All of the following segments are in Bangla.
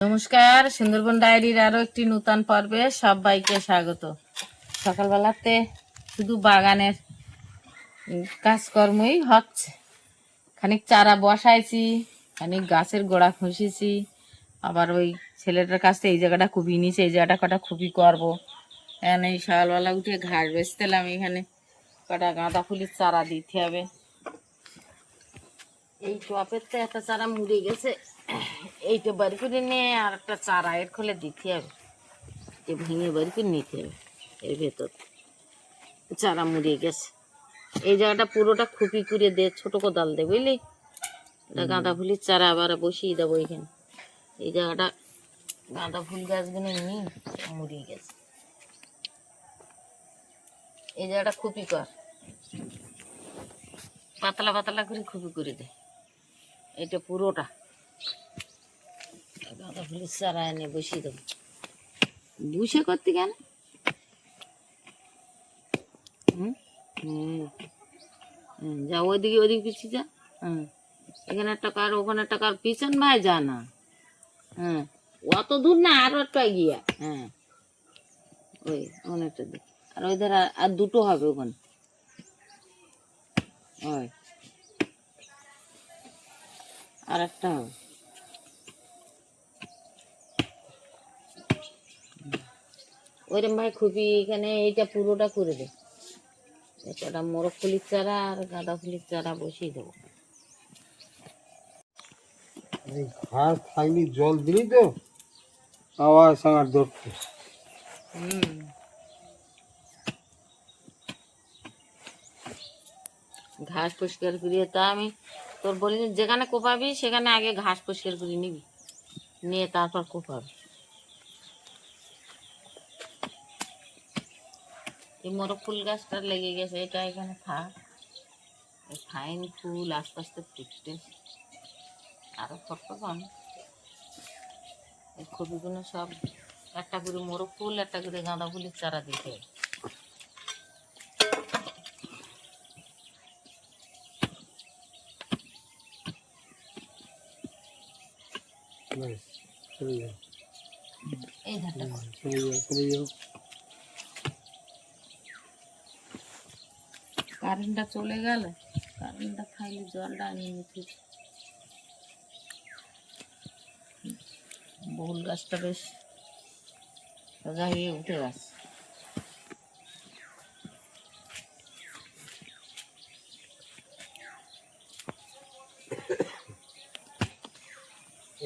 নমস্কার, সুন্দরবন ডায়েরির আরও একটি নূতন পর্বে সবাইকে স্বাগত। সকালবেলাতে শুধু বাগানের কাজকর্মই হচ্ছে। খানিক চারা বসাইছি, খানিক গাছের গোড়া খুঁষেছি আবার ওই ছেলেটার কাছ থেকে এই জায়গাটা খুবই নিচে এই জায়গাটা কটা খুবই করব। এখানে এই সকালবেলা উঠে ঘাস বেচতেলাম, এখানে কটা গাঁদা ফুলের চারা দিতে হবে। এই টপের তো একটা চারা মুড়ে গেছে। এইটা বাড়ি করে নিয়ে আর একটা চারা এর খোলে দিতে হবে। এ ভেঙে বাড়ি করে নিতে হবে এর ভেতর। চারা মুড়িয়ে গেছে। এই জায়গাটা পুরোটা খুপি করে দে ছোট কোদাল দে বুঝলি? এটা গাঁদা ফুলের চারা আবার বসিয়ে দেবো এখানে। এই জায়গাটা গাঁদা ফুল গাছগুলো নিয়ে মুড়িয়ে গেছে। এই জায়গাটা খুপি কর। পাতলা পাতলা করে খুপি করে দে। এটা পুরোটা। যা ওইদিকে ওইদিকে যা। হ্যাঁ এখানে একটা কার, ওখানে একটা কার, পিছন ভাই যা না। হ্যাঁ অত দূর না, আরও একটা গিয়া হ্যাঁ ওই অনেকটা দিক আর ওই ধারে আর দুটো হবে ওখানে। ওই। আর একটা হবে। ওইরকম ভাই খুবই এখানে এইটা পুরোটা করে দে একটা মোরগ ফুলির চারা আর গাঁদা ফুলির চারা বসিয়ে দেবো। এই ঘাস থাকলে জল দিলি তো আবার সাঁগার ধরতে হুম। ঘাস পরিষ্কার করিয়ে তা আমি তোর বলি যেখানে কোপাবি সেখানে আগে ঘাস পরিষ্কার করে নিবি। নিয়ে তারপর কোপাবি। এই মোরগ ফুল গাছটা লেগে গেছে এটা এখানে থাক। ফাইন ফুল আস্তে আস্তে ফুটতে আরও ফটফটান এই কপিগুলো সব একটা করে মোরগ ফুল একটা করে গাঁদা ফুলের চারা দিতে। এই ধারটা কর। চলে যাও চলে যাও কারেন্টটা চলে গেল কারেন্টটা খাইলে জলটা নিয়ে নিতে বউল গাছটা বেশ সোজা হয়ে উঠে গেছে।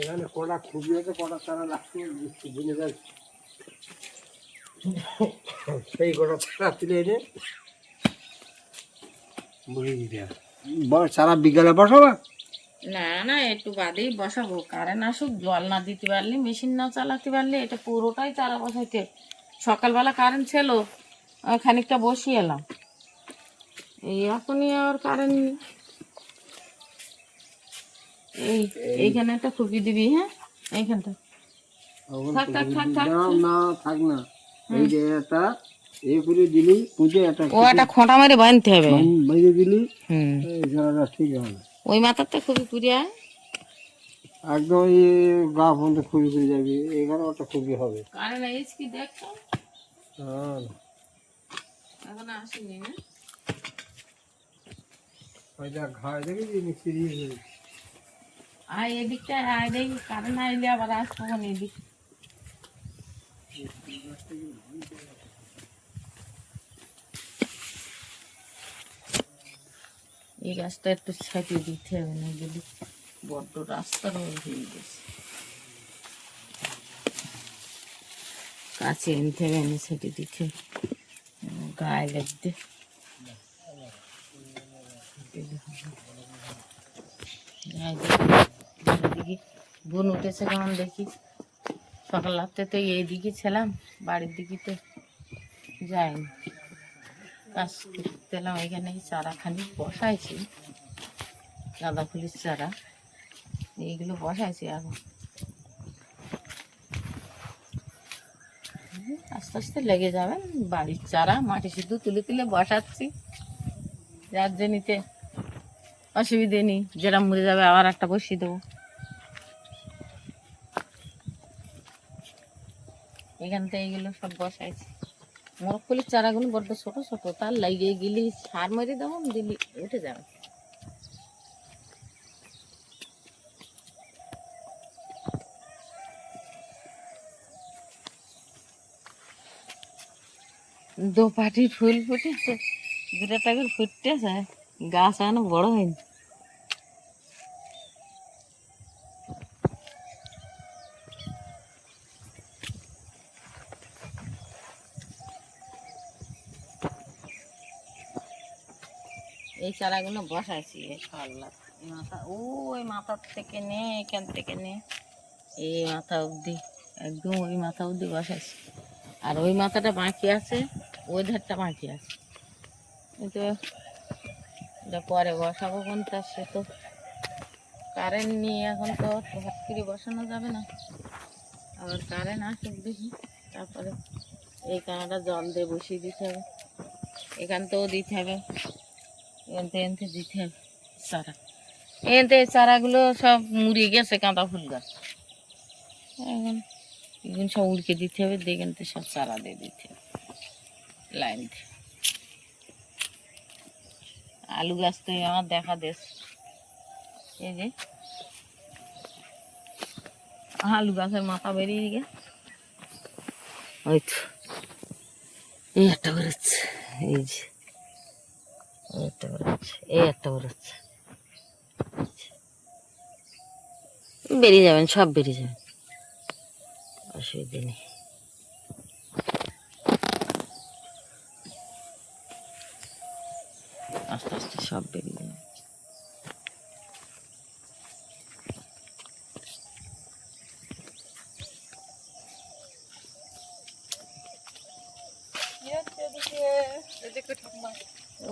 এখানে কটা খুবই আছে, কটা তারা লাগছে সেই কটা চারা তুলে এনে চারা বিকালে বসাবা? না না একটু বাদেই বসাবো। কারেন্ট আসুক জল না দিতে পারলে মেশিন না চালাতে পারলে এটা পুরোটাই চারা বসাইতে সকালবেলা কারেন্ট ছিল খানিকটা বসিয়ে এলাম। এই এখনই আর কারেন্ট নেই এই এইখানে একটা খুবই দিবি হ্যাঁ? এইখানটা। থাক থাক থাক থাক না না থাক না। এই যে একটা এ করে দিলি পুজো একটা ও একটা খোঁটা মেরে বাঁধতে হবে। বাইরে দিলি ঠিক হবে। ওই খুবই পুরিয়া একদম এই গা খুবই করে যাবি এখানে একটা খুবই হবে। কারেন্ট এসে কি দেখছ? হ্যাঁ। এখন আসেনি না? ওই যা ঘাস দেখেছি মিক্সি দিয়ে আয় এদিকটা আয় দেখি কারেন্ট আইলে আবার আসব এদিক। এই গাছটা একটু ছাপিয়ে দিতে হবে না যদি বড্ড রাস্তার হয়ে গেছে। কাছে এনতে হবে এনে ছেটে দিতে গায়ে লাগতে বোন উঠেছে কেমন দেখি? সকাল রাত্রে তো এইদিকে ছিলাম, বাড়ির দিকে তো যাইনি কাজ এলাম এখানে এই চারা খালি বসাইছি, গাঁদা ফুলের চারা। এইগুলো বসাইছি এখন। আস্তে আস্তে লেগে যাবে, বাড়ির চারা মাটি শুধু তুলে তুলে বসাচ্ছি। যার জন্যতে অসুবিধে নেই যেটা মরে যাবে আবার একটা বসিয়ে দেবো। এখান থেকে এগুলো সব বসাইছি। মরকলির চারাগুলো বড্ড ছোট ছোট, তার লাগিয়ে গেলি সার মেরে দেবো, দিলি উঠে যাবে। দোপাটি ফুল ফুটেছে, দুটা টাকার ফুটতেছে গাছ এখনও বড় হয়নি। এই চারাগুলো বসাইছি পাল্লা এই মাথা ও ওই মাথার থেকে নে, এখান থেকে নে। এই মাথা অবধি, একদম ওই মাথা অবধি বসাইছি। আর ওই মাথাটা বাকি আছে, ওই ধারটা বাকি আছে। কিন্তু পরে বসাবো কোনটা, সে তো কারেন্ট নিয়ে এখন তো হট করে বসানো যাবে না। আবার কারেন্ট আসুক দেখি, তারপরে এই কানাটা জল দিয়ে বসিয়ে দিতে হবে। এখান থেকেও দিতে হবে। এখান থেকে দিতে হবে চারা থেকে চারাগুলো সব মুড়ে গেছে কাঁদা ফুল গাছ। এখন সব উড়কে দিতে হবে দেখেন তো সব চারা দিয়ে দিতে হবে। লাইন আলু গাছ তো আমার দেখা দেশ। এই যে। আলু গাছের মাথা বেরিয়ে গিয়ে ওই তো। এই একটা বেরোচ্ছে। এই যে। একটা এই একটা বেরোচ্ছে। বেরিয়ে যাবেন, সব বেরিয়ে যাবেন। অসুবিধে নেই। আস্তে আস্তে সব বেরিয়ে যাবে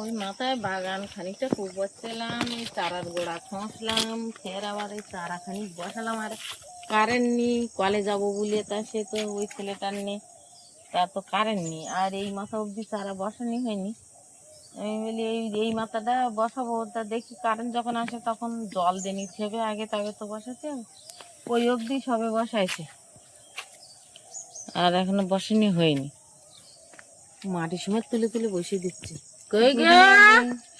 ওই মাথায় বাগান খানিকটা খুব বসছিলাম এই চারার গোড়া খসলাম, ফের আবার এই চারা খানিক বসালাম। আর কারেন্ট নেই, কলে যাব বলে তা সে তো ওই ছেলেটার নেই, তা তো কারেন্ট নেই। আর এই মাথা অবধি চারা বসানি হয়নি। আমি বলি, এই এই মাথাটা বসাবো, তা দেখি কারেন্ট যখন আসে তখন জল দিয়ে নিতে হবে, আগে তবে তো বসাতে ওই অবধি সবে বসাইছে। আর এখনও বসানি হয়নি। মাটির সময় তুলে তুলে বসিয়ে দিচ্ছে।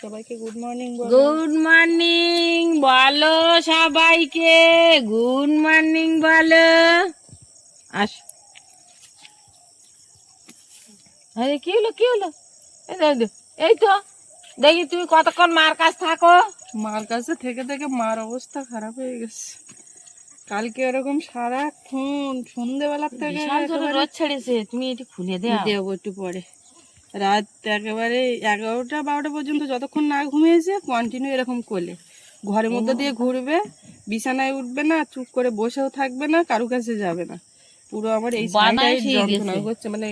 সবাইকে গুড মর্নিং গুড মর্নিং বলো সবাইকে। গুড মর্নিং বলো। আস। আরে কি হলো কি হলো? এই তো। দেখি তুমি কতক্ষণ মার কাছ থাকো। মার কাছে থেকে থেকে মার অবস্থা খারাপ হয়ে গেছে। কালকে এরকম সারাক্ষণ সন্ধেবেলার থেকে রোদ ছেড়েছে। তুমি এটি খুলে দেবো একটু পরে। রাত একেবারে এগারোটা বারোটা পর্যন্ত যতক্ষণ না ঘুমিয়েছে কন্টিনিউ এরকম করলে। ঘরের মধ্যে দিয়ে ঘুরবে বিছানায় উঠবে না চুপ করে বসেও থাকবে না কারু কাছে যাবে না। পুরো আমার এই বামাই যন্ত্রণা মানে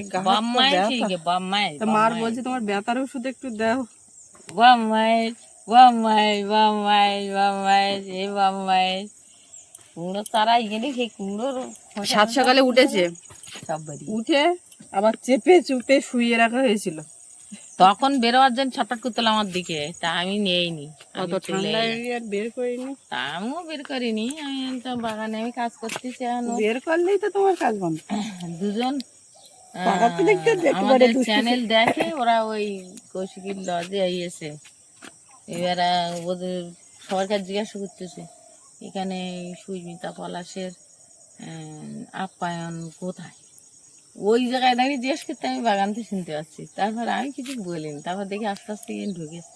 মার বলছে তোমার ব্যথার ওষুধ একটু দাও। বাম্মাই বাম্মাই বাম্মাই বাম্মাই এই বাম্মাই কুমড়ো তারা গেলে সেই কুমড়োর সাত সকালে উঠেছে। উঠে আবার চেপে চুপে শুইয়ে রাখা হয়েছিল। তখন বেরোয়ার জন্য ছটফট করতে আমার দিকে। তা আমি নেইনি। বের করিনি। আমিও বের করিনি। আমি তো বাগানে আমি কাজ করতেছি বের করলেই তো তোমার কাজ বন্ধ। দুজন আমাদের চ্যানেল দেখে ওরা ওই কৌশিকীর লজে আইয়েছে। এবার ওদের সবার কাছে জিজ্ঞাসা করতেছে এখানে সুস্মিতা পলাশের আপ্যায়ন কোথায়? ওই জায়গায় দাঁড়িয়ে জিজ্ঞেস করতে আমি বাগান থেকে শুনতে পাচ্ছি। তারপর আমি কিছু বলিনি। তারপর দেখি আস্তে আস্তে গিয়ে ঢুকেছে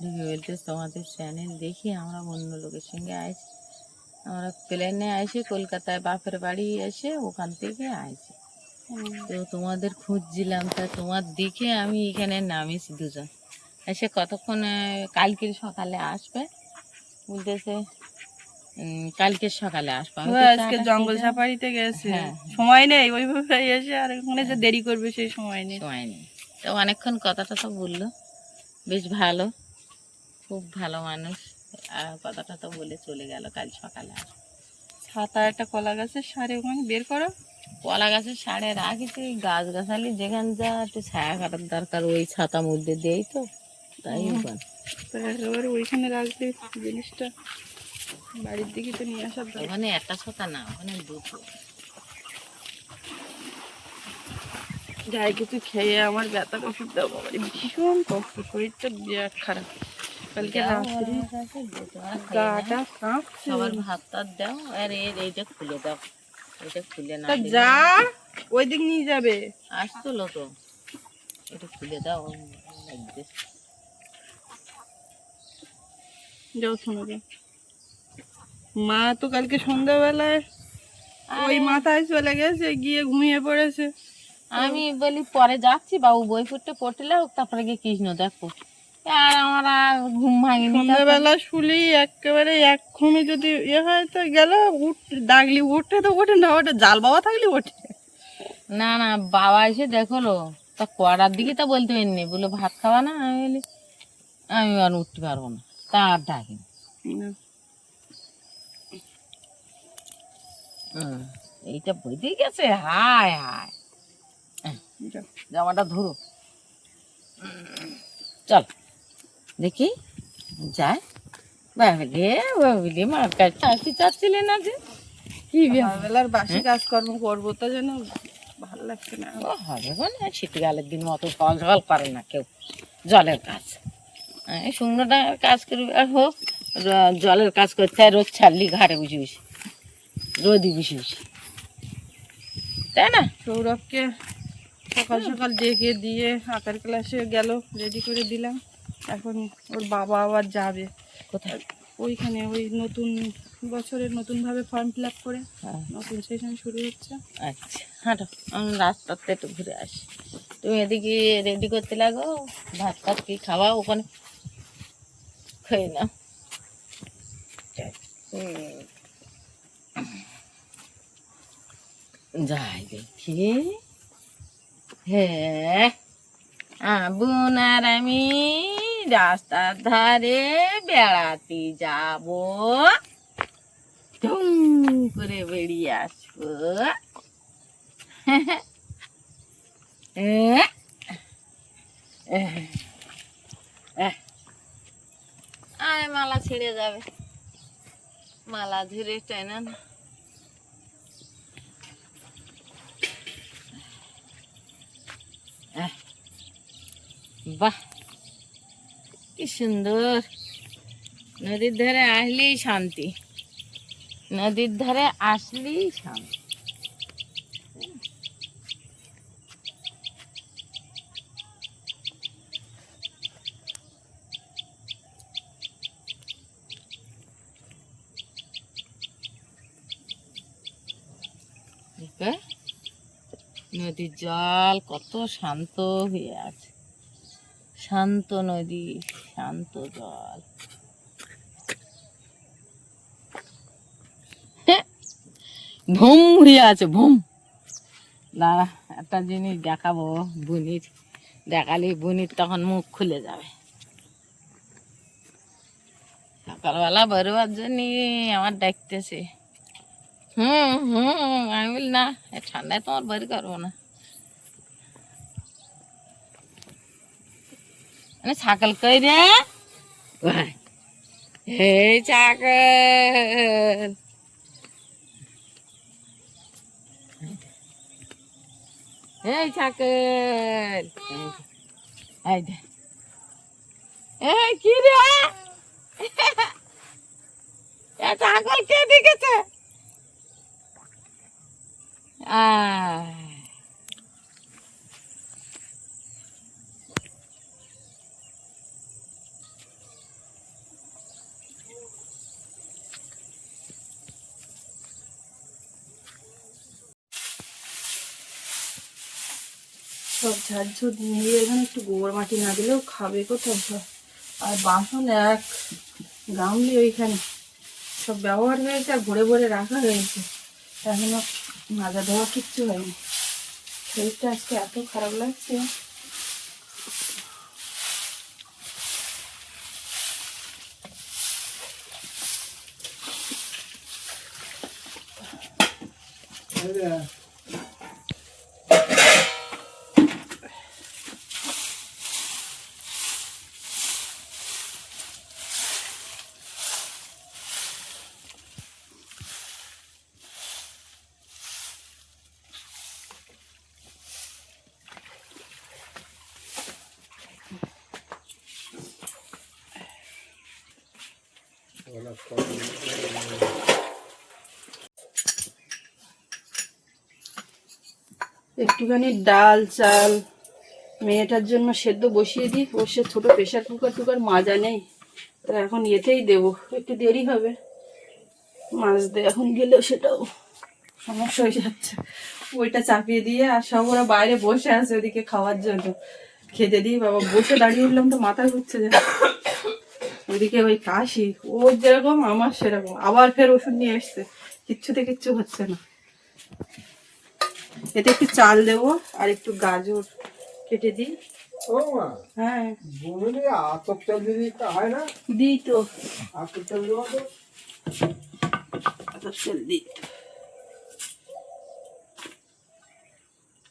ঢুকে বলতে তোমাদের চ্যানেল দেখি আমরা অন্য লোকের সঙ্গে আইছি। আমরা প্লেনে আইসি কলকাতায় বাপের বাড়ি এসে ওখান থেকে আইছি। তো তোমাদের খুঁজছিলাম তা তোমার দিকে আমি এখানে নামিছি দুজন। এসে কতক্ষণ আহ, কালকে সকালে আসবে? বলতেছে কালকে সকালে আসবে। তো আজকে জঙ্গল সাফারিতে গেছে। হ্যাঁ। সময় নেই ওইভাবে এসে আর ওখানে যে দেরি করবে সেই সময় নেই। সময় নেই। তো অনেকক্ষণ কথাটা তো বলল। বেশ ভালো খুব ভালো মানুষ। আর কথাটা তো বলে চলে গেল কাল সকালে আসবে ছাতা একটা কলা গাছের সারে ওখানে বের করো। কলা গাছের সাড়ে রাখিছি গাছ গাছালি যেখানে যা একটু ছায়া কাটার দরকার ওই ছাতা মধ্যে দেই তো। তাই ওইখানে রাখলে জিনিসটা। বাড়ির দিকে তো নিয়ে আসার ওখানে একটা ছাতা না ওখানে দুটো। যাই কিছু খেয়ে আমার ব্যথার ওষুধ দেবো আমার ভীষণ কষ্ট। শরীরটা বিরাট খারাপ। কালকে রাত্রি গাটা কাঁপছে। সবার ভাত টাত দাও আর এর এইটা খুলে দাও। এটা খুলে না যা ওই দিক নিয়ে যাবে। আসছিল তো। এটা খুলে দাও। যাও শোনো মা তো কালকে সন্ধ্যাবেলায় ওই মাথায় চলে গেছে গিয়ে ঘুমিয়ে পড়েছে। আমি বলি পরে যাচ্ছি বাবু বই পড়তে হোক তারপরে গিয়ে কৃষ্ণ দেখো আর আমার ঘুম ভাঙেনি সন্ধ্যাবেলা শুলি একেবারে এক্ষণে যদি ইয়ে হয় তো গেল উঠ ডাকলি উঠে তো ওঠে না ওটা জাল বাবা থাকলে ওঠে। না না বাবা এসে দেখল তা কড়ার দিকে তা বলতে পারিনি বলে ভাত খাওয়া না? আমি বলি আমি আর উঠতে পারব না। তা আর ডাকিনি না। হুম, এইটা বইতেই গেছে? হায় হায়। জামাটা ধরো। চল দেখি। যায় বাবলি বাবলি মার কাছে আসি চাচ্ছিলে না যে? কি ব্যাপার? বাসি কাজকর্ম করব তো যেন ভালো লাগছে না। হবে শীতকালের দিন করে না কেউ। জলের কাজ। এই শুকনোটা কাজ করবি আর হোক জলের কাজ করতে হয় রোদ ছাড়লি ঘাটে বুঝে বসে। বসে বসে তাই না? সৌরভকে সকাল সকাল ডেকে দিয়ে আঁকার ক্লাসে গেল রেডি করে দিলাম। এখন ওর বাবা আবার যাবে। কোথায়? ওইখানে ওই নতুন বছরের নতুনভাবে ফর্ম ফিল আপ করে হ্যাঁ, নতুন সেশন শুরু হচ্ছে। আচ্ছা হাঁটো আমি রাস্তাতে একটু ঘুরে আসি। তুমি এদিকে রেডি করতে লাগো ভাত টাত কি খাওয়া ওখানে? খেয়ে নাও। হুম। যাই দেখি হ্যাঁ আবুন আর আমি রাস্তার ধারে বেড়াতে যাব ধুম করে বেরিয়ে আসব এ। মালা ছিঁড়ে যাবে মালা ধরে টেনে না। বাহ। কি সুন্দর। নদীর ধারে আসলেই শান্তি। নদীর ধারে আসলেই শান্তি। নদীর জল কত শান্ত হয়ে আছে। শান্ত নদী, শান্ত জল। ভুম হয়ে আছে, ভুম। দাঁড়া, একটা জিনিস দেখাবো, বুনির। দেখালে বুনির তখন মুখ খুলে যাবে। সকালবেলা বেরোবার জন্য আমার ডাকতেছে। হুম হুম, আমি বলি, না ঠান্ডায় তোমার বের করব না। মানে ছাগল কই রে? এই ছাগল। এই ছাগল। এই দে। এই ছাগল কে দেখেছে? আয়। সব ঝাড়ঝুট নিয়ে এখানে একটু গোবর মাটি না দিলেও খাবে কোথাও সব আর বাসন এক, গামলি ওইখানে। সব ব্যবহার হয়েছে আর ভরে ভরে রাখা হয়েছে। এখনও মাজা ধোয়া কিচ্ছু হয়নি। শরীরটা আজকে এত খারাপ লাগছে। Yeah. একটুখানি ডাল, চাল, মেয়েটার জন্য সেদ্ধ বসিয়ে দিই। ওর ছোট প্রেশার কুকার টুকার মাজা নেই। তা এখন এতেই দেবো। একটু দেরি হবে। দিয়ে এখন গেলেও সেটাও সমস্যা হয়ে যাচ্ছে। ওইটা চাপিয়ে দিয়ে আর সব ওরা বাইরে বসে আছে ওদিকে খাওয়ার জন্য। খেতে দিই, বাবা বসে দাঁড়িয়ে উঠলাম তো মাথা ঘুরছে যে ওইদিকে ওই কাশি ওর যেরকম আমার সেরকম। আবার ফের ওষুধ নিয়ে এসছে। কিচ্ছুতে কিচ্ছু হচ্ছে না। এতে একটু চাল দেবো আর একটু গাজর কেটে দিই। ও হ্যাঁ। হয় দিই তো।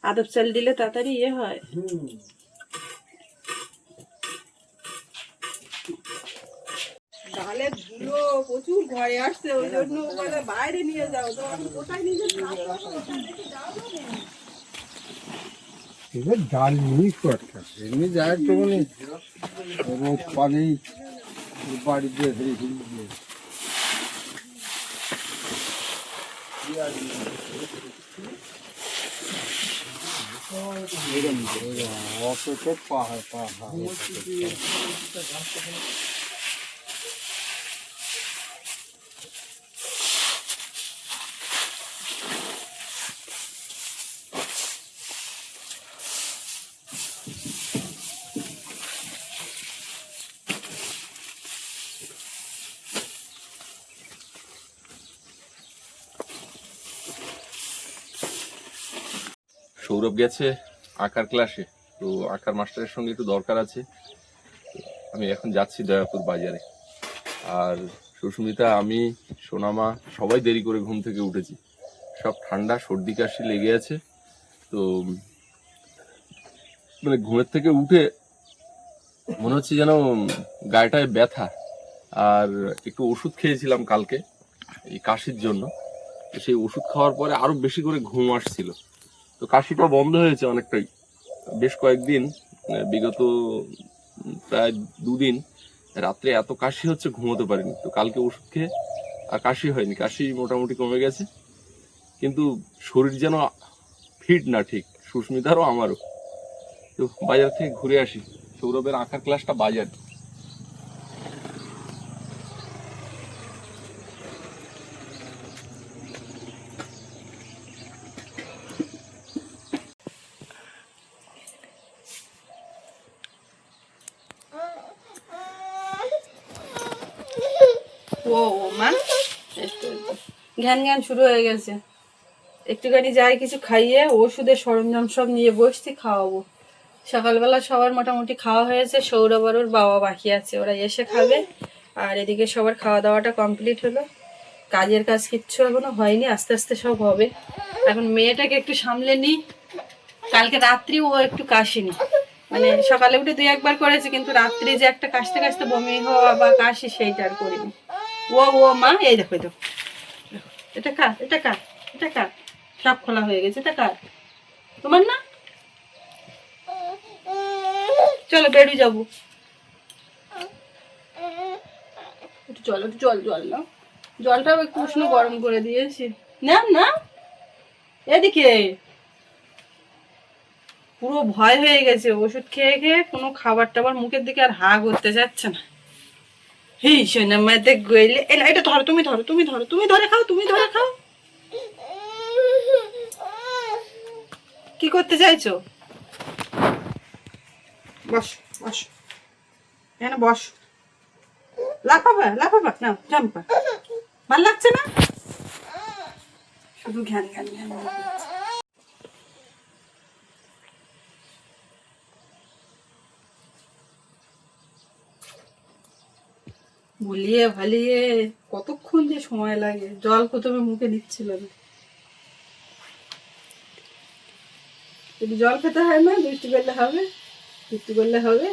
আদব চাল দিলে তাড়াতাড়ি ইয়ে হয়। হুম ডালে ধুলো প্রচুর ঘরে আসছে ওই জন্য বলে বাইরে নিয়ে যাও। তো আমি কোথায় নিয়ে যাব? এবার ডাল নিয়ে কটকা এমনি যায় তো মানে রোদ পানেই বাড়িতে ধরে ফেলবে অত তো পাহাড় পাহাড়। সৌরভ গেছে আঁকার ক্লাসে তো আঁকার মাস্টারের সঙ্গে একটু দরকার আছে। আমি এখন যাচ্ছি দয়াপুর বাজারে। আর সুস্মিতা, আমি, সোনামা, সবাই দেরি করে ঘুম থেকে উঠেছি। সব ঠান্ডা, সর্দি, কাশি লেগে আছে। তো মানে ঘুমের থেকে উঠে মনে হচ্ছে যেন গায়েটায় ব্যথা। আর একটু ওষুধ খেয়েছিলাম কালকে, এই কাশির জন্য। সেই ওষুধ খাওয়ার পরে আরও বেশি করে ঘুম আসছিল। তো কাশিটা বন্ধ হয়েছে অনেকটাই। বেশ কয়েকদিন বিগত প্রায় দুদিন রাত্রে এত কাশি হচ্ছে ঘুমোতে পারিনি। তো কালকে ওষুধ খেয়ে আর কাশি হয়নি। কাশি মোটামুটি কমে গেছে, কিন্তু শরীর যেন ফিট না ঠিক। সুস্মিতারও আমারও। তো বাজার থেকে ঘুরে আসি। সৌরভের আঁকার ক্লাসটা বাজার। ও ও মা ঘ্যান ঘ্যান শুরু হয়ে গেছে। একটুখানি যাই, কিছু খাইয়ে ওষুধের সরঞ্জাম সব নিয়ে বসছি, খাওয়াবো। সকালবেলা সবার মোটামুটি খাওয়া হয়েছে, সৌরভ ওর বাবা বাকি আছে, ওরা এসে খাবে। আর এদিকে সবার খাওয়া দাওয়াটা কমপ্লিট হলো। কাজের কাজ কিচ্ছু এখনও হয়নি, আস্তে আস্তে সব হবে। এখন মেয়েটাকে একটু সামলে নিই। কালকে রাত্রি ও একটু কাশিনি। মানে সকালে উঠে দুই একবার করেছে, কিন্তু রাত্রি যে একটা কাশতে কাশতে বমি হওয়া বা কাশি, সেইটা আর করিনি। ও ও মা এই দেখো দেখো, এটা কার? এটা কার? এটা কার? সব খোলা হয়ে গেছে এটা কার? তোমার না? চলো বেরিয়ে যাব। একটু চলো একটু জল জল নাও। জলটাও একটু উষ্ণ গরম করে দিয়েছি। না না এদিকে। পুরো ভয় হয়ে গেছে ওষুধ খেয়ে খেয়ে কোনো খাবার টাবার মুখের দিকে আর হা করতে যাচ্ছে না। হি সোনা মাতে গইলে এটা ধরো, তুমি ধরো তুমি ধরো, তুমি ধরে খাও, তুমি ধরে খাও। কি করতে চাইছো? বস বস। এখানে বস। লাফাবা লাফাবা না জাম্পা ভালো লাগছে না? শুধু ঘ্যান ঘ্যান ঘ্যান। বলিয়ে ভালিয়ে কতক্ষণ যে সময় লাগে? জল প্রথমে মুখে দিচ্ছিল না। যদি জল খেতে হয় না বৃষ্টি করলে হবে, বৃষ্টি করলে হবে।